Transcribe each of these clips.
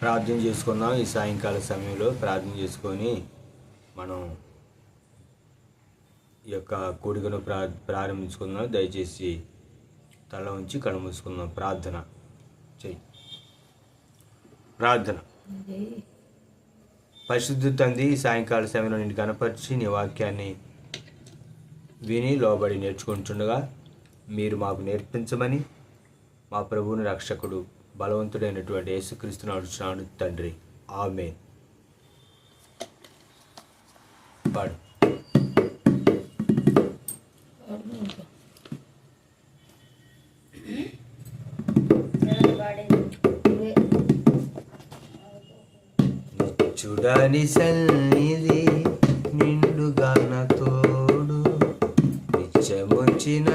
ప్రార్థన చేసుకుందాం ఈ సాయంకాల సమయంలో ప్రార్థన చేసుకొని మనం ఈ యొక్క కోడికను ప్రా ప్రారంభించుకుందాం. దయచేసి తల ఉంచి కనుమూసుకుందాం ప్రార్థన చెయ్యి. ప్రార్థన. పరిశుద్ధి తంది సాయంకాల సమయంలో నేను కనపరిచి నీ వాక్యాన్ని విని లోబడి నేర్చుకుంటుండగా మీరు మాకు నేర్పించమని మా ప్రభువుని రక్షకుడు బలవంతుడైనటువంటి యేసుక్రీస్తుని అడుచున్నాను తండ్రి. ఆమె పాడు. చూడని సన్నిధి నిండుగా నా తోడు. నిత్యముంచిన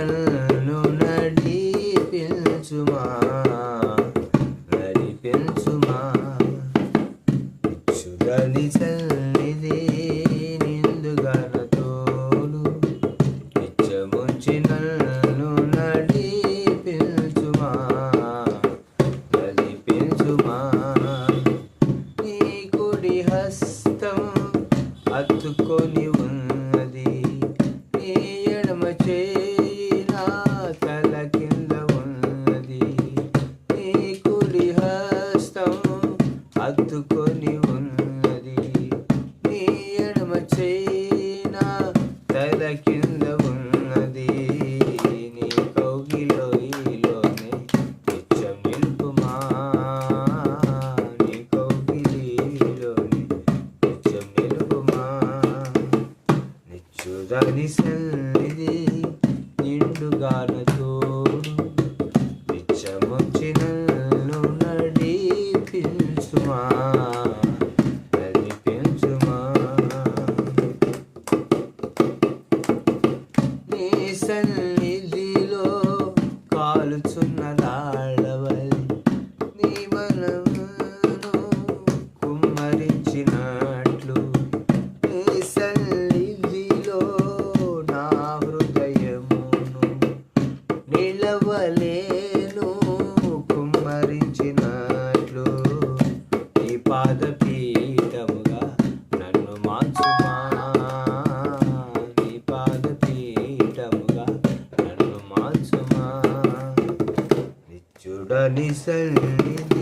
Di seri.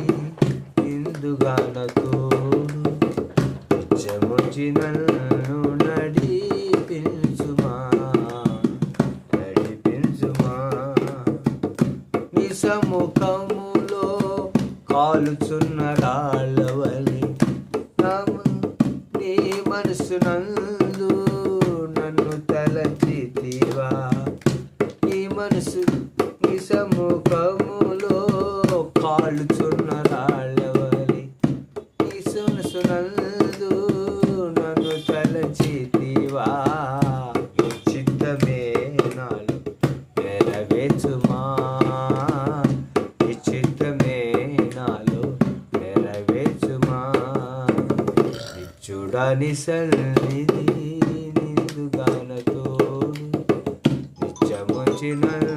దాని సన్నిధి నిందుగానతో నిత్యముచినను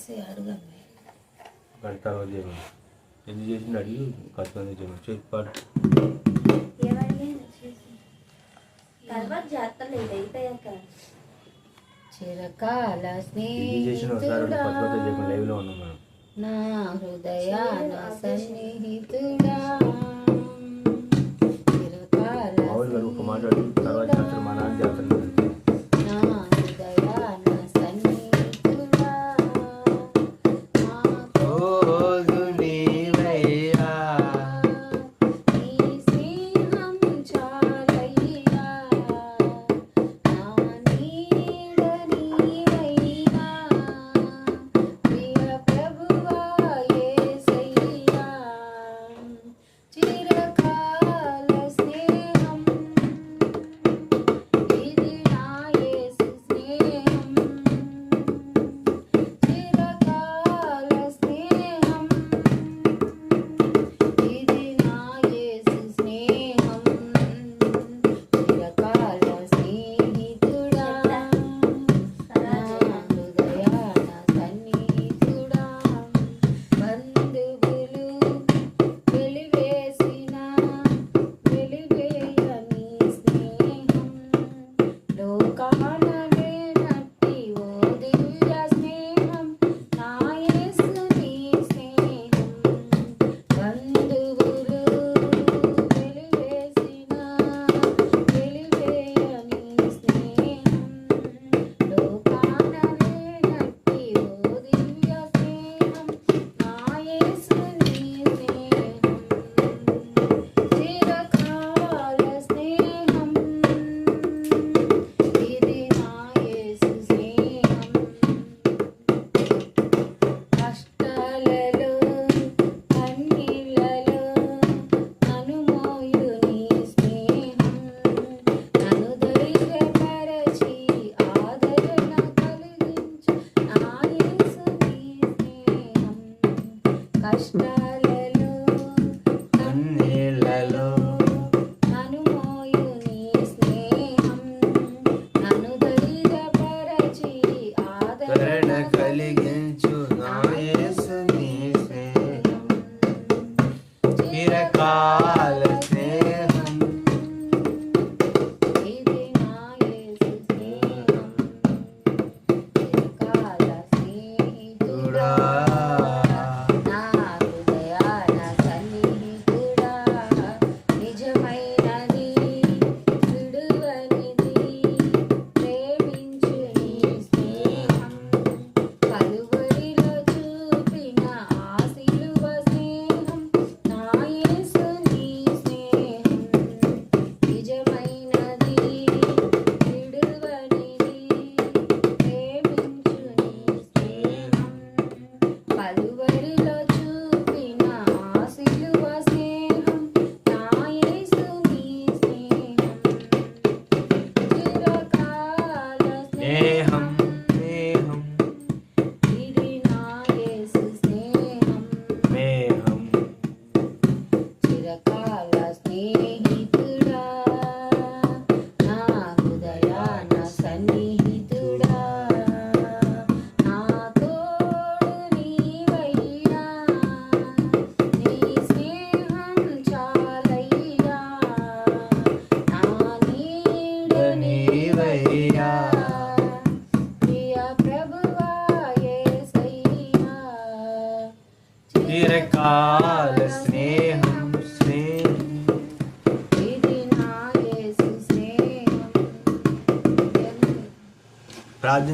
బాయ్ ప్రకాష్ కంట చేసి అడగండి గంట తర్వాత చేయమని ఎందుకు చేసిండు అడిగి కష్టంగా చేయమని చెప్పి పాడు తర్వాత జాతరలేదు అయిపోయాక చిరకాల ఇది చేసిన ఒకసారి స్నేహితుడా కొత్త కొత్త చెప్పి లైవ్లో ఉన్నాం మనం నా హృదయాన సన్నిహితుడా చిరకాల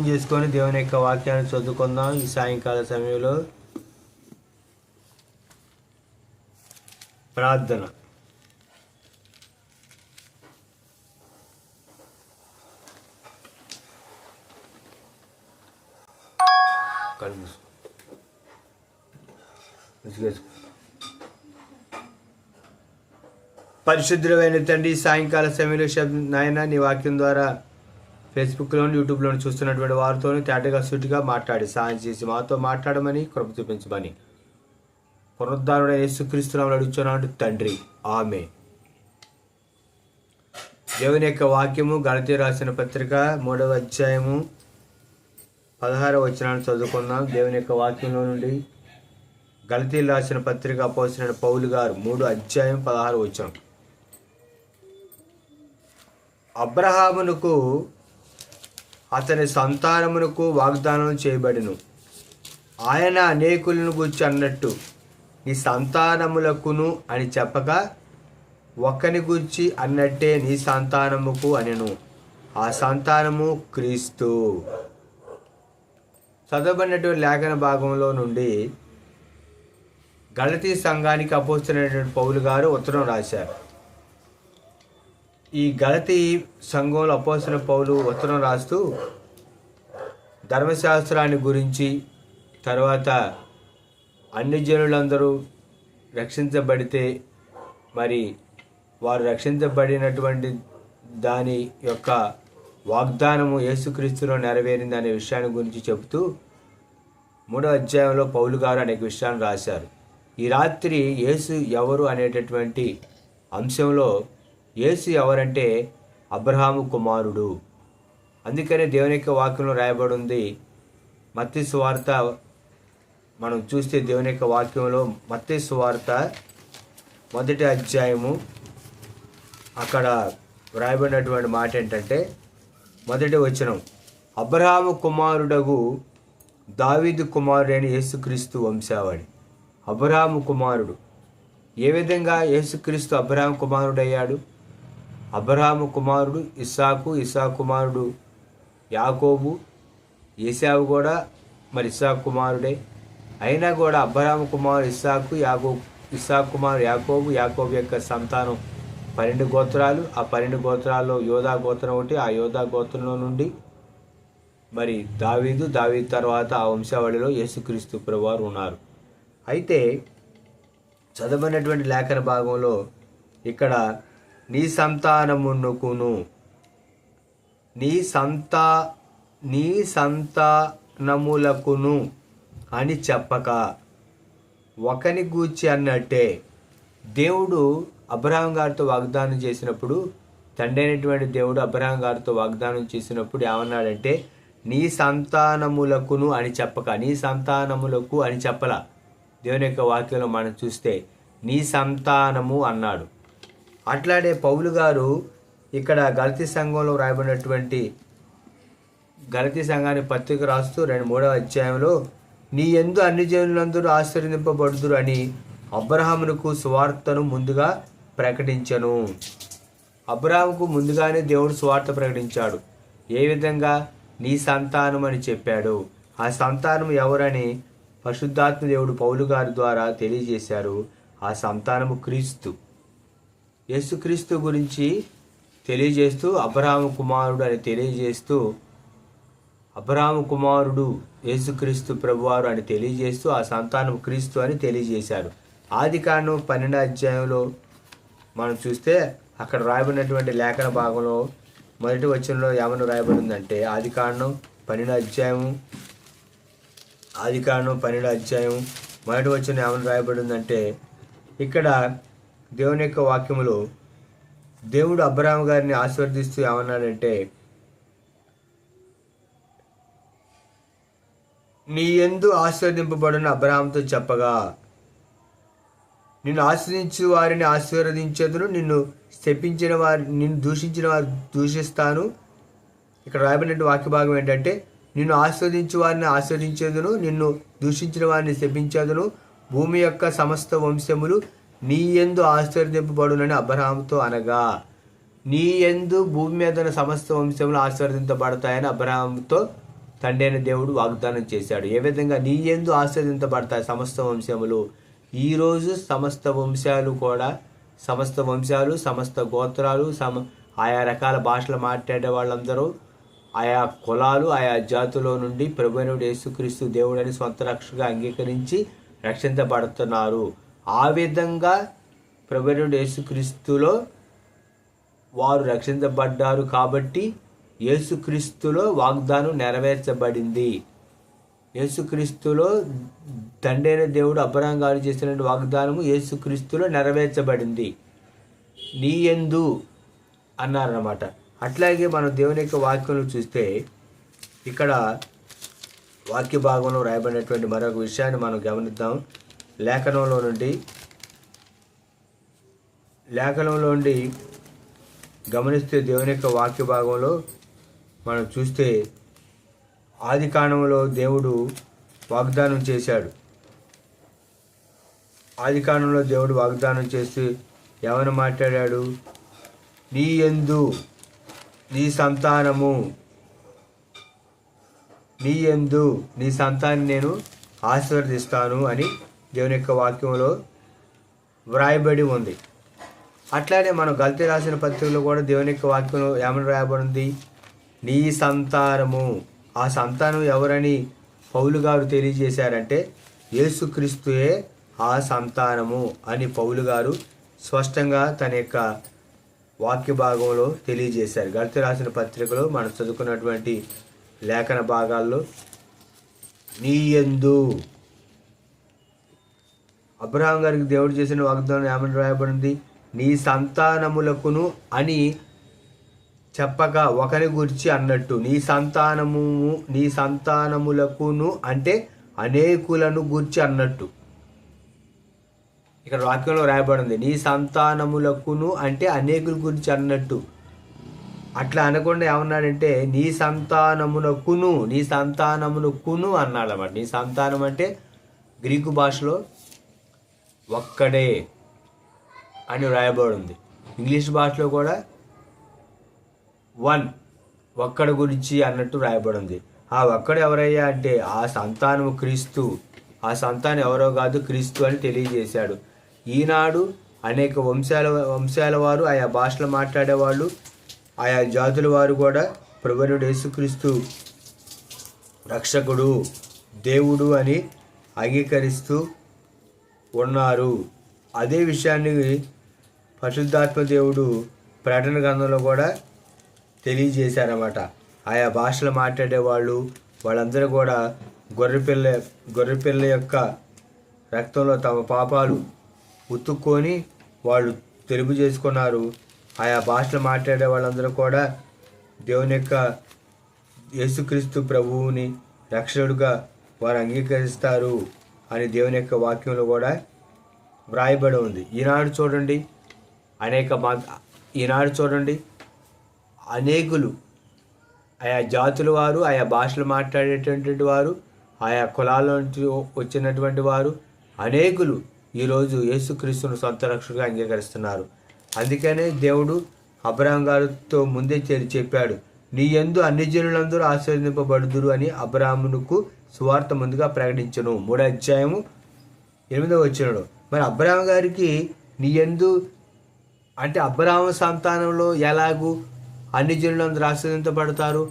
చేసుకొని దేవుని యొక్క వాక్యాన్ని చదువుకుందాం. ఈ సాయంకాల సమయంలో ప్రార్థన. పరిశుద్ధమైన తండ్రి సాయంకాల సమయంలో శబ్దం నాయన నీ వాక్యం ద్వారా ఫేస్బుక్లోను యూట్యూబ్లోను చూస్తున్నటువంటి వారితోనూ తేటగా సూటిగా మాట్లాడి సాయం చేసి మాతో మాట్లాడమని కృప చూపించమని. పునరుద్ధారుడ యేసుక్రీస్తునామని అడుగుతున్నాడు తండ్రి ఆమె దేవుని యొక్క వాక్యము గణతి రాసిన పత్రిక మూడవ అధ్యాయము పదహారవ వచనాన్ని చదువుకుందాం. దేవుని యొక్క వాక్యంలో నుండి గలతీలు రాసిన పత్రిక పోసిన పౌలు గారు మూడు అధ్యాయం పదహారు వచనం. అబ్రహామునకు అతని సంతానమునకు వాగ్దానం చేయబడిను. ఆయన అనేకులను గుర్చి అన్నట్టు నీ సంతానములకును అని చెప్పగా ఒక్కని గుర్చి అన్నట్టే నీ సంతానముకు అనెను. ఆ సంతానము క్రీస్తు. చదవబడినటువంటి లేఖన భాగంలో నుండి గళతీ సంఘానికి అపోస్తున్నటువంటి పౌలు గారు ఉత్తరం రాశారు. ఈ గలతి సంఘంలో అపోసిన పౌలు ఉత్తరం రాస్తూ ధర్మశాస్త్రాన్ని గురించి తర్వాత అన్ని జనులందరూ రక్షించబడితే మరి వారు రక్షించబడినటువంటి దాని యొక్క వాగ్దానము యేసుక్రీస్తులో నెరవేరింది అనే విషయాన్ని గురించి చెబుతూ మూడో అధ్యాయంలో పౌలు గారు అనేక విషయాలు రాశారు. ఈ రాత్రి యేసు ఎవరు అనేటటువంటి అంశంలో యేసు ఎవరంటే అబ్రహాము కుమారుడు. అందుకనే దేవుని యొక్క వాక్యంలో రాయబడి ఉంది మత్తి సువార్త మనం చూస్తే దేవుని యొక్క వాక్యంలో మత్తి సువార్త మొదటి అధ్యాయము అక్కడ వ్రాయబడినటువంటి మాట ఏంటంటే మొదటి వచనం అబ్రహాము కుమారుడగు దావీదు కుమారుడైన యేసుక్రీస్తు వంశావాడి అబ్రహాము కుమారుడు. ఏ విధంగా యేసుక్రీస్తు అబ్రహాం కుమారుడయ్యాడు? అబ్రహాము కుమారుడు ఇస్సాకు ఇస్సా కుమారుడు యాకోబు ఏసావు కూడా మరి ఇస్సా కుమారుడే. అయినా కూడా అబ్రహాము కుమారుడు ఇస్సాకు యాకో ఇస్సా కుమారుడు యాకోబు యాకోబు యొక్క సంతానం పన్నెండు గోత్రాలు. ఆ పన్నెండు గోత్రాల్లో యోధా గోత్రం ఒకటి ఆ యోధా గోత్రంలో నుండి మరి దావీదు దావీదు తర్వాత ఆ వంశావళిలో యేసుక్రీస్తు ప్రభువారు ఉన్నారు. అయితే చదవనటువంటి లేఖన భాగంలో ఇక్కడ నీ సంతానమునకును నీ సంతా నీ సంతానములకును అని చెప్పక. ఒకని గూర్చి అన్నట్టే దేవుడు అబ్రహం గారితో వాగ్దానం చేసినప్పుడు తండ్రి అయినటువంటి దేవుడు అబ్రహం గారితో వాగ్దానం చేసినప్పుడు ఏమన్నాడంటే నీ సంతానములకును అని చెప్పక. నీ సంతానములకు అని చెప్పలా. దేవుని యొక్క వాక్యంలో మనం చూస్తే నీ సంతానము అన్నాడు. అట్లాడే పౌలు గారు ఇక్కడ గలతి సంఘంలో రాయబడినటువంటి గలతీ సంఘాన్ని పత్రిక రాస్తూ రెండు మూడవ అధ్యాయంలో నీ ఎందు అన్ని జనులందరూ ఆశీర్వదింపబడుదురు అని అబ్రహామునకు సువార్తను ముందుగా ప్రకటించను. అబ్రహాముకు ముందుగానే దేవుడు సువార్త ప్రకటించాడు. ఏ విధంగా? నీ సంతానం అని చెప్పాడు. ఆ సంతానం ఎవరని పరిశుద్ధాత్మ దేవుడు పౌలు గారి ద్వారా తెలియజేశారు. ఆ సంతానము క్రీస్తు. యేసుక్రీస్తు గురించి తెలియజేస్తూ అబ్రహాము కుమారుడు అని తెలియజేస్తూ అబ్రహాము కుమారుడు యేసుక్రీస్తు ప్రభువారు అని తెలియజేస్తూ ఆ సంతానం క్రీస్తు అని తెలియజేశారు. ఆది కాండం పన్నెండు అధ్యాయంలో మనం చూస్తే అక్కడ రాయబడినటువంటి లేఖన భాగంలో మొదటి వచనంలో ఏమని రాయబడిందంటే ఆది కాండం పన్నెండు అధ్యాయం ఆది కాండం పన్నెండు అధ్యాయం మొదటి వచనం ఏమని రాయబడిందంటే ఇక్కడ దేవుని యొక్క వాక్యములో దేవుడు అబ్రహాం గారిని ఆశీర్వదిస్తూ ఏమన్నాడంటే నీ ఎందు ఆశీర్వదింపబడిన అబ్రహాంతో చెప్పగా నిన్ను ఆశ్రయించు వారిని ఆశీర్వదించదును నిన్ను శపించిన వారి నిన్ను దూషించిన వారు దూషిస్తాను. ఇక్కడ రాయబడిన వాక్య భాగం ఏంటంటే నిన్ను ఆస్వాదించు వారిని ఆస్వాదించేదును నిన్ను దూషించిన వారిని శపించేదును భూమి యొక్క సమస్త వంశములు నీ ఎందు ఆశీర్వదింపబడునని అబ్రహాంతో అనగా నీ ఎందు భూమి మీద ఉన్న సమస్త వంశములు ఆశీర్వదించబడతాయని అబ్రహాంతో తండ్రి అయిన దేవుడు వాగ్దానం చేశాడు. ఏ విధంగా నీ ఎందు ఆశీర్వదించబడతాయి సమస్త వంశములు? ఈరోజు సమస్త వంశాలు కూడా సమస్త వంశాలు సమస్త గోత్రాలు సమ ఆయా రకాల భాషలు మాట్లాడే వాళ్ళందరూ ఆయా కులాలు ఆయా జాతుల నుండి ప్రభునుడు యేసుక్రీస్తు దేవుడని సొంత రక్షగా అంగీకరించి రక్షించబడుతున్నారు. ఆ విధంగా ప్రభుడు యేసుక్రీస్తులో వారు రక్షించబడ్డారు కాబట్టి యేసుక్రీస్తులో వాగ్దానం నెరవేర్చబడింది. యేసుక్రీస్తులో దండైన దేవుడు అబ్రహం గారు చేసిన వాగ్దానము యేసుక్రీస్తులో నెరవేర్చబడింది. నీ ఎందు అన్నారన్నమాట. అట్లాగే మనం దేవుని యొక్క వాక్యంలో చూస్తే ఇక్కడ వాక్య భాగంలో రాయబడినటువంటి మరొక విషయాన్ని మనం గమనిద్దాం. లేఖనంలో నుండి లేఖనంలో నుండి గమనిస్తే దేవుని యొక్క వాక్య భాగంలో మనం చూస్తే ఆది కాండంలో దేవుడు వాగ్దానం చేశాడు. ఆది కాండంలో దేవుడు వాగ్దానం చేసి ఎవరు మాట్లాడాడు? నీ ఎందు నీ సంతానము. నీ ఎందు నీ సంతాన్ని నేను ఆశీర్వదిస్తాను అని దేవుని యొక్క వాక్యంలో వ్రాయబడి ఉంది. అట్లానే మనం గల్తీ రాసిన పత్రికలో కూడా దేవుని యొక్క వాక్యంలో ఏమని రాయబడింది నీ సంతానము. ఆ సంతానం ఎవరని పౌలు గారు తెలియజేశారంటే యేసుక్రీస్తుయే ఆ సంతానము అని పౌలు గారు స్పష్టంగా తన యొక్క వాక్య భాగంలో తెలియజేశారు. గల్తీ రాసిన పత్రికలో మనం చదువుకున్నటువంటి లేఖన భాగాల్లో నీ ఎందు అబ్రహాం గారికి దేవుడు చేసిన వాగ్దానం ఏమని రాయబడింది? నీ సంతానములకును అని చెప్పక ఒకరి గురించి అన్నట్టు. నీ సంతానము నీ సంతానములకును అంటే అనేకులను గురించి అన్నట్టు. ఇక్కడ వాక్యంలో రాయబడింది. నీ సంతానములకును అంటే అనేకుల గురించి అన్నట్టు. అట్లా అనకుండా ఏమన్నాడంటే నీ సంతానమునకును నీ సంతానమునకును అన్నాడు అన్నమాట నీ సంతానం అంటే గ్రీకు భాషలో ఒక్కడే అని రాయబడింది ఇంగ్లీష్ భాషలో కూడా వన్ ఒక్కడి గురించి అన్నట్టు రాయబడింది ఆ ఒక్కడు ఎవరయ్యా అంటే ఆ సంతానము క్రీస్తు. ఆ సంతానం ఎవరో కాదు క్రీస్తు అని తెలియజేశాడు. ఈనాడు అనేక వంశాల వంశాల వారు ఆయా భాషలు మాట్లాడేవాళ్ళు ఆయా జాతుల వారు కూడా ప్రభునుడు యేసుక్రీస్తు రక్షకుడు దేవుడు అని అంగీకరిస్తూ ఉన్నారు అదే విషయాన్ని పరిశుద్ధాత్మ దేవుడు ప్రకటన గ్రంథంలో కూడా తెలియజేశారన్నమాట. ఆయా భాషలు మాట్లాడే వాళ్ళు వాళ్ళందరూ కూడా గొర్రెపిల్ల గొర్రెపిల్ల యొక్క రక్తంలో తమ పాపాలు ఉతుక్కొని వాళ్ళు తెలుపు చేసుకున్నారు. ఆయా భాషలు మాట్లాడే వాళ్ళందరూ కూడా దేవుని యొక్క యేసుక్రీస్తు ప్రభువుని రక్షకుడుగా వారు అంగీకరిస్తారు. అని దేవుని యొక్క వాక్యంలో కూడా వ్రాయబడి ఉంది. ఈనాడు చూడండి అనేక మా ఈనాడు చూడండి అనేకులు ఆయా జాతుల వారు ఆయా భాషలు మాట్లాడేటటువంటి వారు ఆయా కులాల నుంచి వచ్చినటువంటి వారు అనేకులు ఈరోజు యేసుక్రీస్తును సొంత రక్షకుడిగా అంగీకరిస్తున్నారు. అందుకనే దేవుడు అబ్రహం గారితో ముందే చేరి చెప్పాడు నీ ఎందు అన్ని జనులందరూ ఆశీర్వదింపబడుదురు అని అబ్రాహ్మునుకు సువార్త ముందుగా ప్రకటించను. మూడో అధ్యాయము ఎనిమిదో వచ్చినాడు మరి అబ్రహాం గారికి నీ యందు అంటే అబ్రహాం సంతానంలో ఎలాగూ అన్ని జనులందరూ ఆస్వాదించబడతారు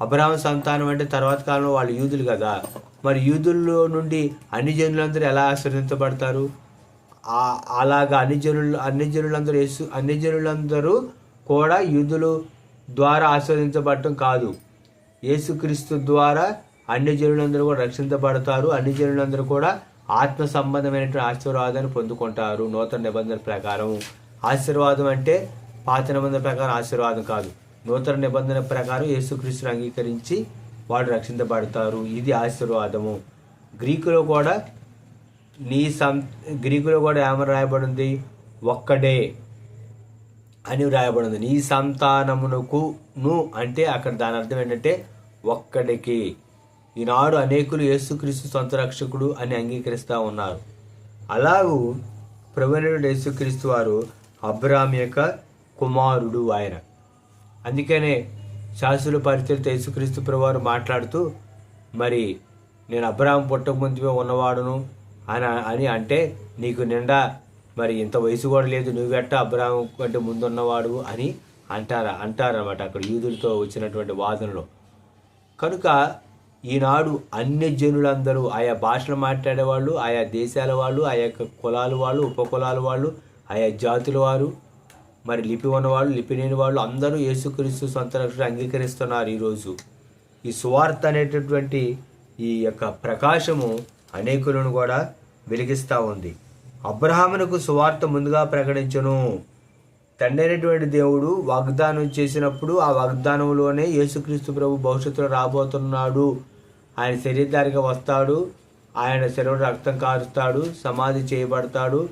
అబ్రహాం సంతానం అంటే తర్వాత కాలంలో వాళ్ళు యూదులు కదా. మరి యూదుల్లో నుండి అన్ని జనులందరూ ఎలా ఆశీర్వదించబడతారు అలాగా అన్ని జనులు అన్ని జనులందరూ యేసు అన్ని జనులందరూ కూడా యూదులు ద్వారా ఆస్వాదించబడటం కాదు. యేసుక్రీస్తు ద్వారా అన్ని జనులందరూ కూడా రక్షించబడతారు. అన్ని జనులందరూ కూడా ఆత్మ సంబంధమైనటువంటి ఆశీర్వాదాన్ని పొందుకుంటారు. నూతన నిబంధన ప్రకారం. ఆశీర్వాదం అంటే పాత నిబంధన ప్రకారం ఆశీర్వాదం కాదు. నూతన నిబంధన ప్రకారం యేసుక్రీస్తుని అంగీకరించి వాడు రక్షించబడతారు. ఇది ఆశీర్వాదము. గ్రీకులో కూడా నీ సం గ్రీకులో కూడా ఏమని రాయబడింది? ఒక్కడే అని రాయబడింది. నీ సంతానమునకును అంటే అక్కడ దాని అర్థం ఏంటంటే ఒక్కడికి. ఈనాడు అనేకులు యేసుక్రీస్తు సొంత రక్షకుడు అని అంగీకరిస్తూ ఉన్నారు. అలాగూ ప్రవీణుడు యేసుక్రీస్తు వారు అబ్రామ్ యొక్క కుమారుడు ఆయన. అందుకనే శాస్త్రుల పరిచయతో యేసుక్రీస్తు ప్రభువారు మాట్లాడుతూ మరి నేను అబ్రాహం పుట్టక ఉన్నవాడును? అని అని అంటే నీకు నిండా మరి ఇంత వయసు కూడా లేదు నువ్వెట్ట అబ్రాహం కంటే ముందున్నవాడు అని అంటారా అంటారన్నమాట అక్కడ యూదులతో వచ్చినటువంటి వాదనలో. కనుక ఈనాడు అన్ని జనులందరూ ఆయా భాషలు మాట్లాడేవాళ్ళు ఆయా దేశాల వాళ్ళు ఆయా యొక్క కులాల వాళ్ళు ఉపకులాల వాళ్ళు ఆయా జాతుల వారు మరి లిపి ఉన్నవాళ్ళు లిపి లేని వాళ్ళు అందరూ యేసుక్రీస్తు సొంత రక్షణ అంగీకరిస్తున్నారు ఈరోజు. ఈ సువార్త అనేటటువంటి ఈ యొక్క ప్రకాశము అనేకులను కూడా వెలిగిస్తూ ఉంది. అబ్రహామునకు సువార్త ముందుగా ప్రకటించను. తండ్రి దేవుడు వాగ్దానం చేసినప్పుడు ఆ వాగ్దానంలోనే యేసుక్రీస్తు ప్రభు భవిష్యత్తులో రాబోతున్నాడు. ఆయన శరీరధారిగా వస్తాడు. ఆయన శరీరం రక్తం కారుస్తాడు. సమాధి చేయబడతాడు.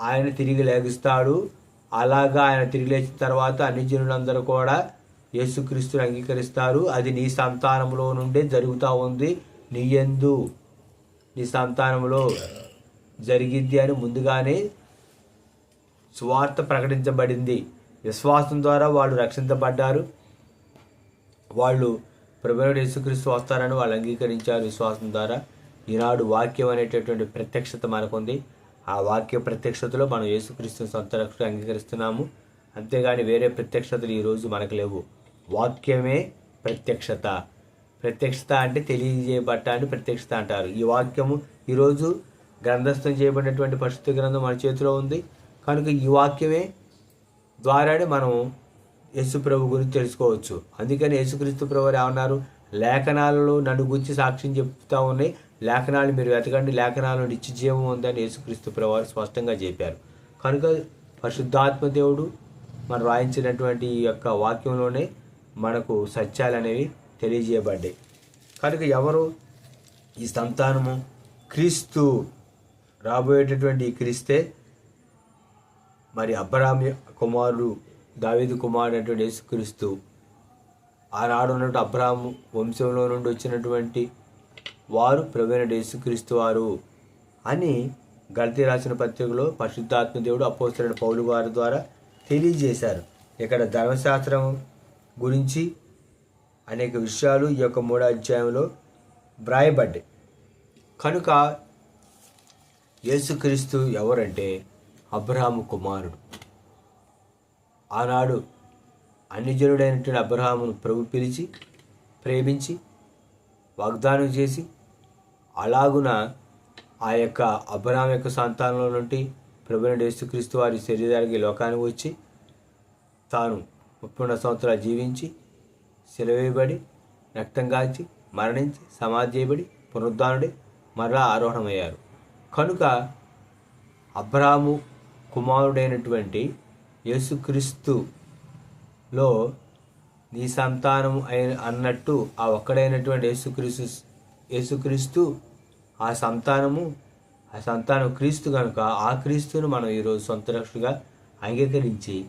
ఆయన తిరిగి లేగుస్తాడు. అలాగా ఆయన తిరిగి లేచిన తర్వాత అన్ని జనులందరూ కూడా యేసుక్రీస్తుని అంగీకరిస్తారు. అది నీ సంతానంలో నుండే జరుగుతూ ఉంది. నీ ఎందు నీ సంతానంలో జరిగిద్ది అని ముందుగానే సువార్త ప్రకటించబడింది. విశ్వాసం ద్వారా వాళ్ళు రక్షించబడ్డారు. వాళ్ళు ప్రభుత్వ యేసుక్రీస్తు వస్తారని వాళ్ళు అంగీకరించారు. విశ్వాసం ద్వారా ఈనాడు వాక్యం అనేటటువంటి ప్రత్యక్షత మనకుంది. ఆ వాక్య ప్రత్యక్షతలో మనం యేసుక్రీస్తు సొంత రక్షణ అంగీకరిస్తున్నాము. అంతేగాని వేరే ప్రత్యక్షతలు ఈరోజు మనకు లేవు. వాక్యమే ప్రత్యక్షత. ప్రత్యక్షత అంటే తెలియజేయబట్ట అని ప్రత్యక్షత అంటారు. ఈ వాక్యము ఈరోజు గ్రంథస్థం చేయబడినటువంటి పరిశుద్ధ గ్రంథం మన చేతిలో ఉంది. కనుక ఈ వాక్యమే ద్వారానే మనం యేసు ప్రభు గురించి తెలుసుకోవచ్చు. అందుకని యేసుక్రీస్తు ప్రభు ఏమన్నారు? లేఖనాలలో నన్ను గురించి సాక్ష్యం చెప్తా ఉన్నాయి. లేఖనాలు మీరు వెతకండి. లేఖనాలు నిత్య జీవం ఉందని యేసుక్రీస్తు ప్రభు స్పష్టంగా చెప్పారు. కనుక పరిశుద్ధాత్మ దేవుడు మనం రాయించినటువంటి ఈ యొక్క వాక్యంలోనే మనకు సత్యాలు అనేవి తెలియజేయబడ్డాయి. కనుక ఎవరు ఈ సంతానము? క్రీస్తు. రాబోయేటటువంటి ఈ క్రీస్తే మరి అబ్రహాం కుమారుడు దావేది కుమారుడు అనేటువంటి యేసుక్రీస్తు ఆనాడు ఉన్నట్టు అబ్రహాము వంశంలో నుండి వచ్చినటువంటి వారు ప్రవీణ యేసుక్రీస్తు వారు అని గల్తీ రాసిన పత్రికలో పరిశుద్ధాత్మ దేవుడు అపోస్తున్న పౌలు వారి ద్వారా తెలియజేశారు. ఇక్కడ ధర్మశాస్త్రం గురించి అనేక విషయాలు ఈ యొక్క మూడో అధ్యాయంలో వ్రాయబడ్డాయి. కనుక యేసుక్రీస్తు ఎవరంటే అబ్రహాము కుమారుడు. ఆనాడు అన్యజనుడైనటువంటి అబ్రహామును ప్రభు పిలిచి ప్రేమించి వాగ్దానం చేసి అలాగున ఆ యొక్క అబ్రహాం యొక్క సంతానంలో నుండి ప్రభుని యేసుక్రీస్తు వారి శరీరానికి లోకానికి వచ్చి తాను ముప్పై రెండు సంవత్సరాలు జీవించి సెలవేయబడి రక్తం కాల్చి మరణించి సమాధి చేయబడి పునరుద్ధానుడి మరలా ఆరోహణమయ్యారు. కనుక అబ్రాము కుమారుడైనటువంటి యేసుక్రీస్తులో నీ సంతానం అయిన అన్నట్టు ఆ ఒక్కడైనటువంటి యేసుక్రీస్తు యేసుక్రీస్తు ఆ సంతానము ఆ సంతానం క్రీస్తు కనుక ఆ క్రీస్తును మనం ఈరోజు సొంత రక్షగా అంగీకరించి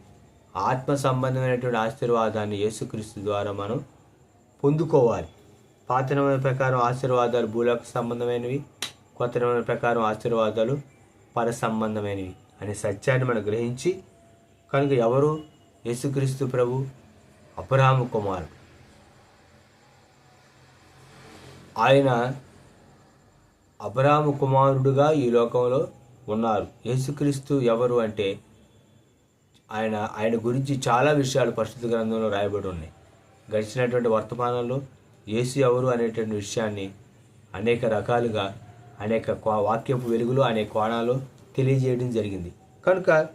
ఆత్మ సంబంధమైనటువంటి ఆశీర్వాదాన్ని యేసుక్రీస్తు ద్వారా మనం పొందుకోవాలి. పాత ప్రకారం ఆశీర్వాదాలు భూలోక సంబంధమైనవి కొత్త నిబంధన ప్రకారం ఆశీర్వాదాలు పర సంబంధమైనవి అనే సత్యాన్ని మనం గ్రహించి కనుక ఎవరు? యేసుక్రీస్తు ప్రభు అబ్రహాము కుమారుడు. ఆయన అబ్రహాము కుమారుడుగా ఈ లోకంలో ఉన్నారు. యేసుక్రీస్తు ఎవరు అంటే ఆయన ఆయన గురించి చాలా విషయాలు పరిశుద్ధ గ్రంథంలో రాయబడి ఉన్నాయి. గడిచినటువంటి వర్తమానంలో యేసు ఎవరు అనేటువంటి విషయాన్ని అనేక రకాలుగా అనేక కో- వాక్యపు వెలుగులో అనేక కోణాలు తెలియజేయడం జరిగింది. కనుక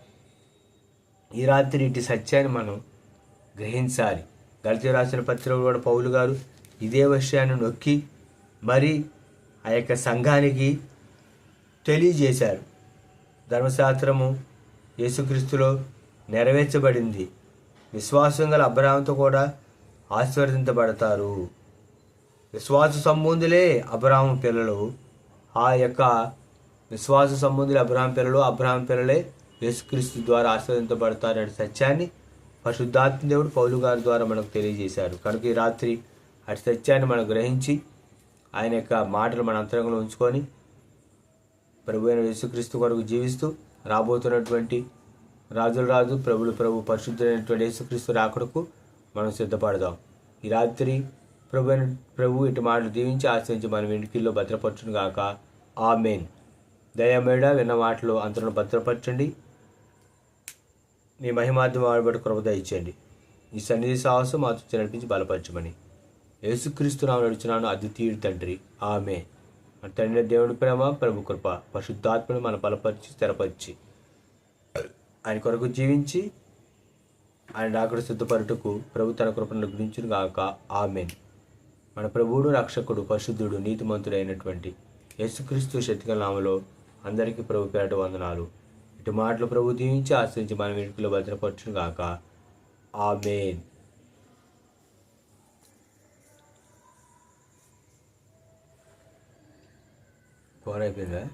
ఈ రాత్రి ఇటు సత్యాన్ని మనం గ్రహించాలి. గళిత రాసిన పత్రిక కూడా పౌలు గారు ఇదే విషయాన్ని నొక్కి మరి ఆ యొక్క సంఘానికి తెలియజేశారు. ధర్మశాస్త్రము యేసుక్రీస్తులో నెరవేర్చబడింది. విశ్వాసం గల అబ్రహాంతో కూడా ఆశీర్వదించబడతారు. విశ్వాస సంబంధులే అబ్రహాం పిల్లలు. ఆ యొక్క విశ్వాస సంబంధులు అబ్రహాం పిల్లలు అబ్రహాం పిల్లలే యేసుక్రీస్తు ద్వారా ఆశీర్వదించబడతారనే సత్యాన్ని పరిశుద్ధాత్మ దేవుడు పౌలు గారి ద్వారా మనకు తెలియజేశారు. కనుక ఈ రాత్రి అటు సత్యాన్ని మనం గ్రహించి ఆయన యొక్క మాటలు మన అంతరంగంలో ఉంచుకొని ప్రభు అయిన యేసుక్రీస్తు కొరకు జీవిస్తూ రాబోతున్నటువంటి రాజుల రాజు ప్రభులు ప్రభు పరిశుద్ధులైనటువంటి యేసుక్రీస్తు రాకడకు మనం సిద్ధపడదాం. ఈ రాత్రి ప్రభు అయిన ప్రభు ఇటు మాటలు దీవించి ఆశ్రయించి మనం ఇంటికిల్లో భద్రపరచును గాక ఆ మెయిన్ దయమేడ విన్న మాటలు అంతలో భద్రపరచండి. మీ మహిమార్థం వాడబడి కృపద దయచేయండి. ఈ సన్నిధి సాహసం మా చుట్టూ నడిపించి బలపరచమని. యేసుక్రీస్తు నామ నడుచున్నాను. అద్వితీయుడి తండ్రి. ఆమె మన తండ్రి దేవుడి ప్రేమ ప్రభు కృప పరిశుద్ధాత్మను మన బలపరిచి స్థిరపరిచి ఆయన కొరకు జీవించి ఆయన రాకడ సిద్ధపరుటకు ప్రభు తన కృపను గురించును గాక. ఆమెన్. మన ప్రభువుడు రక్షకుడు పరిశుద్ధుడు నీతిమంతుడైనటువంటి యేసుక్రీస్తు శక్తిగల నామలో అందరికీ ప్రభు పేరట వందనాలు. ఇటు మాటలు ప్రభు దీవించి ఆశ్రయించి మనం ఇంటిలో భద్రపరచును గాక. ఆమెన్. కూర అయిపోయిందా?